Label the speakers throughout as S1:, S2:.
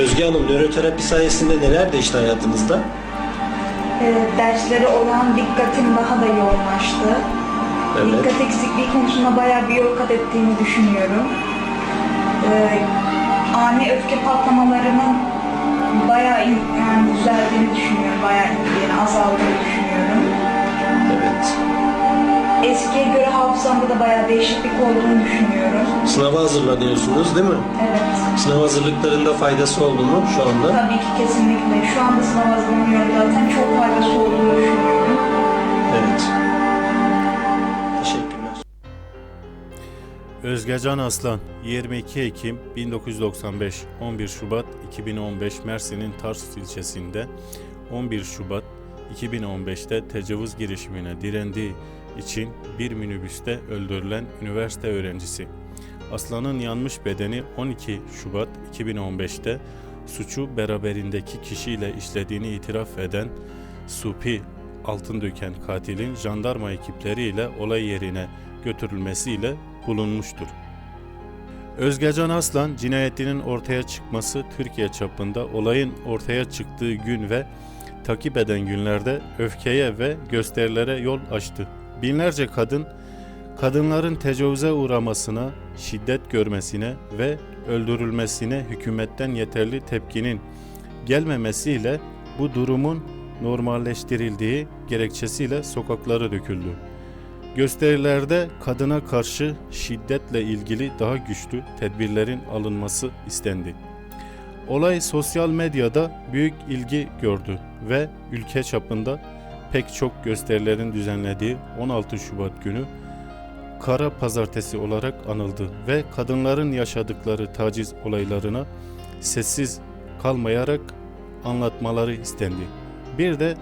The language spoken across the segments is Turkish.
S1: Özge Hanım nöroterapi sayesinde neler değişti hayatınızda?
S2: Ee, derslere olan dikkatim daha da yoğunlaştı.
S1: Evet.
S2: Dikkat eksikliği konusunda bayağı bir yol kat ettiğimi düşünüyorum. Ee, ani öfke patlamalarımın bayağı in- yani düzeldiğini düşünüyorum. Bayağı yani azaldığını düşünüyorum. Eskiye göre hafızamda da bayağı değişiklik olduğunu düşünüyorum.
S1: Sınava hazırlanıyorsunuz değil mi?
S2: Evet.
S1: Sınav hazırlıklarında faydası oldu mu şu anda?
S2: Tabii ki kesinlikle. Şu anda sınav hazırlanıyorum zaten. Çok faydası olduğunu düşünüyorum.
S1: Evet. Teşekkürler.
S3: Özgecan Aslan 22 Ekim 1995 11 Şubat 2015 Mersin'in Tarsus ilçesinde 11 Şubat 2015'te tecavüz girişimine direndiği için bir minibüste öldürülen üniversite öğrencisi. Aslan'ın yanmış bedeni 12 Şubat 2015'te suçu beraberindeki kişiyle işlediğini itiraf eden Supi Altındöken katilin jandarma ekipleriyle olay yerine götürülmesiyle bulunmuştur. Özgecan Aslan cinayetinin ortaya çıkması Türkiye çapında olayın ortaya çıktığı gün ve takip eden günlerde öfkeye ve gösterilere yol açtı. Binlerce kadın kadınların tecavüze uğramasına, şiddet görmesine ve öldürülmesine hükümetten yeterli tepkinin gelmemesiyle bu durumun normalleştirildiği gerekçesiyle sokaklara döküldü. Gösterilerde kadına karşı şiddetle ilgili daha güçlü tedbirlerin alınması istendi. Olay sosyal medyada büyük ilgi gördü ve ülke çapında pek çok gösterilerin düzenlediği 16 Şubat günü Kara Pazartesi olarak anıldı ve kadınların yaşadıkları taciz olaylarına sessiz kalmayarak anlatmaları istendi. Bir de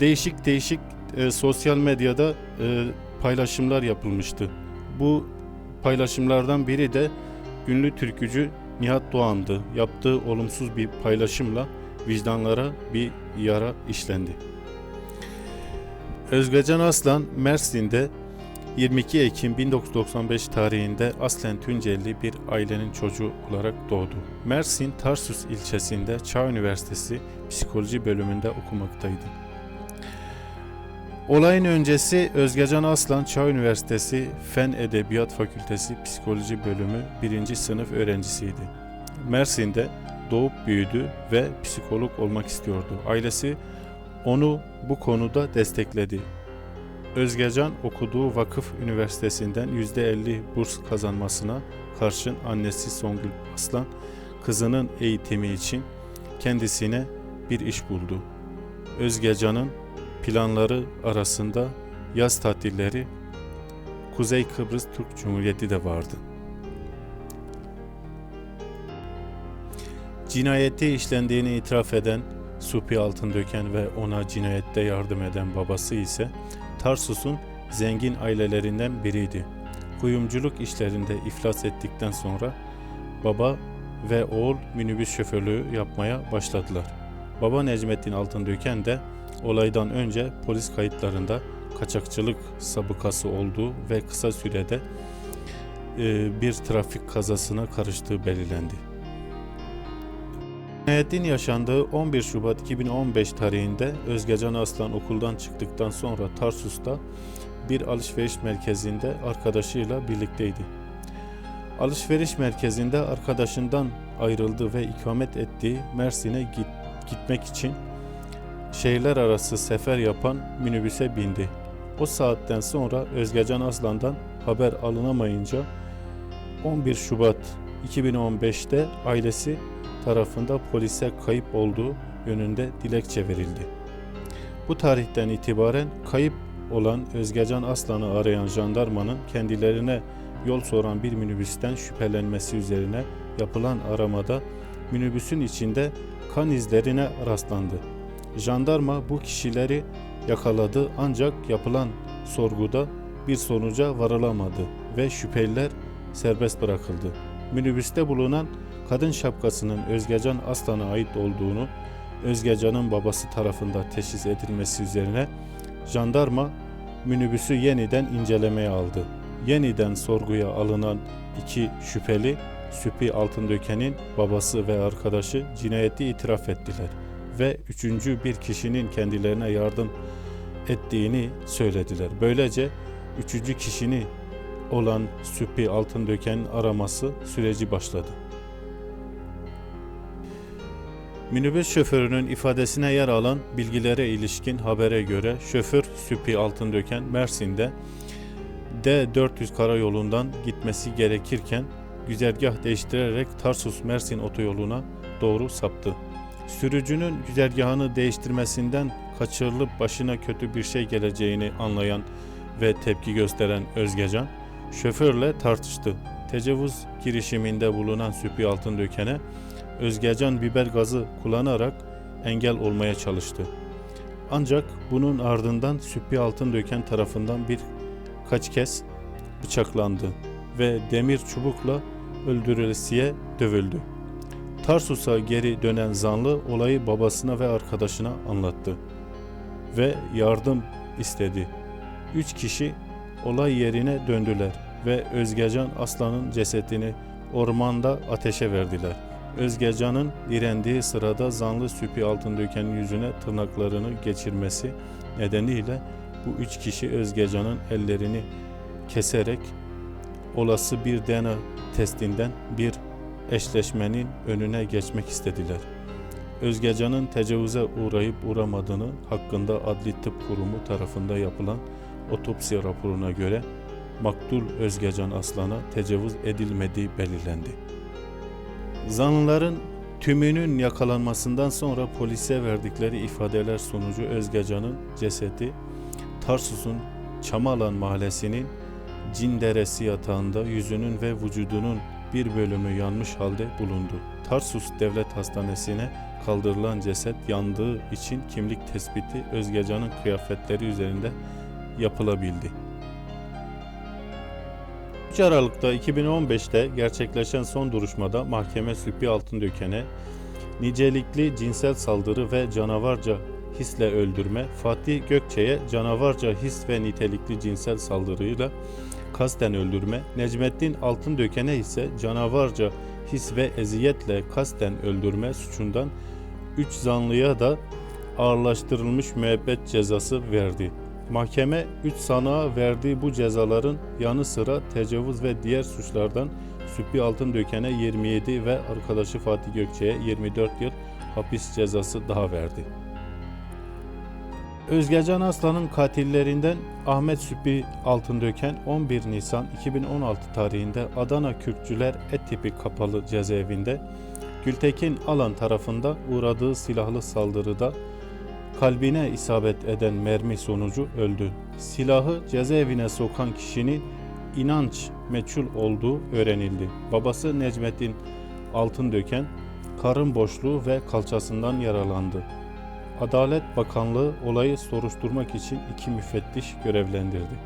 S3: değişik değişik e, sosyal medyada e, paylaşımlar yapılmıştı. Bu paylaşımlardan biri de ünlü türkücü Nihat Doğan'dı. Yaptığı olumsuz bir paylaşımla vicdanlara bir yara işlendi. Özgecan Aslan Mersin'de 22 Ekim 1995 tarihinde aslen Tunceli bir ailenin çocuğu olarak doğdu. Mersin Tarsus ilçesinde Çağ Üniversitesi Psikoloji bölümünde okumaktaydı. Olayın öncesi Özgecan Aslan Çağ Üniversitesi Fen Edebiyat Fakültesi Psikoloji Bölümü 1. sınıf öğrencisiydi. Mersin'de doğup büyüdü ve psikolog olmak istiyordu. Ailesi onu bu konuda destekledi. Özgecan okuduğu vakıf üniversitesinden %50 burs kazanmasına karşın annesi Songül Aslan kızının eğitimi için kendisine bir iş buldu. Özgecan'ın planları arasında yaz tatilleri Kuzey Kıbrıs Türk Cumhuriyeti de vardı. Cinayeti işlendiğini itiraf eden Supi Altındöken ve ona cinayette yardım eden babası ise Tarsus'un zengin ailelerinden biriydi. Kuyumculuk işlerinde iflas ettikten sonra baba ve oğul minibüs şoförlüğü yapmaya başladılar. Baba Necmettin Altındöken de olaydan önce polis kayıtlarında kaçakçılık sabıkası olduğu ve kısa sürede e, bir trafik kazasına karıştığı belirlendi. Cinayetin yaşandığı 11 Şubat 2015 tarihinde Özgecan Aslan okuldan çıktıktan sonra Tarsus'ta bir alışveriş merkezinde arkadaşıyla birlikteydi. Alışveriş merkezinde arkadaşından ayrıldı ve ikamet ettiği Mersin'e git- gitmek için şehirler arası sefer yapan minibüse bindi. O saatten sonra Özgecan Aslan'dan haber alınamayınca 11 Şubat 2015'te ailesi tarafında polise kayıp olduğu yönünde dilekçe verildi. Bu tarihten itibaren kayıp olan Özgecan Aslan'ı arayan jandarmanın kendilerine yol soran bir minibüsten şüphelenmesi üzerine yapılan aramada minibüsün içinde kan izlerine rastlandı. Jandarma bu kişileri yakaladı ancak yapılan sorguda bir sonuca varılamadı ve şüpheliler serbest bırakıldı. Minibüste bulunan kadın şapkasının Özgecan Aslan'a ait olduğunu Özgecan'ın babası tarafından teşhis edilmesi üzerine jandarma minibüsü yeniden incelemeye aldı. Yeniden sorguya alınan iki şüpheli Süpi Altındöken'in babası ve arkadaşı cinayeti itiraf ettiler ve üçüncü bir kişinin kendilerine yardım ettiğini söylediler. Böylece üçüncü kişinin olan Süpi Altındöken'in araması süreci başladı. Minibüs şoförünün ifadesine yer alan bilgilere ilişkin habere göre şoför Süpi Altındöken Mersin'de D400 karayolundan gitmesi gerekirken güzergah değiştirerek Tarsus Mersin otoyoluna doğru saptı. Sürücünün güzergahını değiştirmesinden kaçırılıp başına kötü bir şey geleceğini anlayan ve tepki gösteren Özgecan şoförle tartıştı. Tecavüz girişiminde bulunan Süpi Altındöken'e Özgecan biber gazı kullanarak engel olmaya çalıştı. Ancak bunun ardından Süpi Altındöken tarafından birkaç kez bıçaklandı ve demir çubukla öldürülesiye dövüldü. Tarsus'a geri dönen zanlı olayı babasına ve arkadaşına anlattı ve yardım istedi. Üç kişi olay yerine döndüler ve Özgecan Aslan'ın cesedini ormanda ateşe verdiler. Özgecan'ın direndiği sırada zanlı Süpi Altındöken'in yüzüne tırnaklarını geçirmesi nedeniyle bu üç kişi Özgecan'ın ellerini keserek olası bir DNA testinden bir eşleşmenin önüne geçmek istediler. Özgecan'ın tecavüze uğrayıp uğramadığını hakkında Adli Tıp Kurumu tarafında yapılan otopsi raporuna göre maktul Özgecan Aslan'a tecavüz edilmediği belirlendi. Zanlıların tümünün yakalanmasından sonra polise verdikleri ifadeler sonucu Özgecan'ın cesedi Tarsus'un Çamalan mahallesinin Cinderesi yatağında yüzünün ve vücudunun bir bölümü yanmış halde bulundu. Tarsus Devlet Hastanesi'ne kaldırılan ceset yandığı için kimlik tespiti Özgecan'ın kıyafetleri üzerinde yapılabildi. 3 Aralık'ta 2015'te gerçekleşen son duruşmada mahkeme Sübhi Altındöken'e nicelikli cinsel saldırı ve canavarca hisle öldürme, Fatih Gökçe'ye canavarca his ve nitelikli cinsel saldırıyla kasten öldürme, Necmettin Altındöken'e ise canavarca his ve eziyetle kasten öldürme suçundan 3 zanlıya da ağırlaştırılmış müebbet cezası verdi. Mahkeme 3 sanığa verdiği bu cezaların yanı sıra tecavüz ve diğer suçlardan Sübhi Altındöken'e 27 ve arkadaşı Fatih Gökçe'ye 24 yıl hapis cezası daha verdi. Özgecan Aslan'ın katillerinden Ahmet Sübhi Altındöken 11 Nisan 2016 tarihinde Adana Kürtçüler Et tipi kapalı cezaevinde Gültekin Alan tarafında uğradığı silahlı saldırıda kalbine isabet eden mermi sonucu öldü. Silahı cezaevine sokan kişinin inanç meçhul olduğu öğrenildi. Babası Necmettin Altındöken karın boşluğu ve kalçasından yaralandı. Adalet Bakanlığı olayı soruşturmak için iki müfettiş görevlendirdi.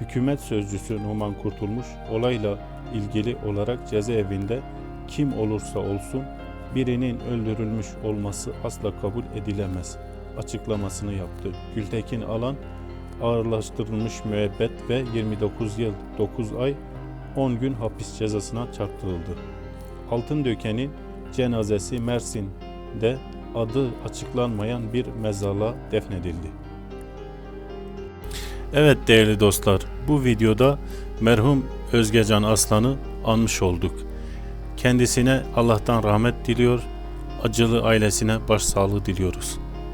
S3: Hükümet sözcüsü Numan Kurtulmuş olayla ilgili olarak cezaevinde kim olursa olsun birinin öldürülmüş olması asla kabul edilemez açıklamasını yaptı. Gültekin Alan ağırlaştırılmış müebbet ve 29 yıl 9 ay 10 gün hapis cezasına çarptırıldı. Altındöken'in cenazesi Mersin'de adı açıklanmayan bir mezarlığa defnedildi. Evet değerli dostlar, bu videoda merhum Özgecan Aslan'ı anmış olduk. Kendisine Allah'tan rahmet diliyor, acılı ailesine başsağlığı diliyoruz.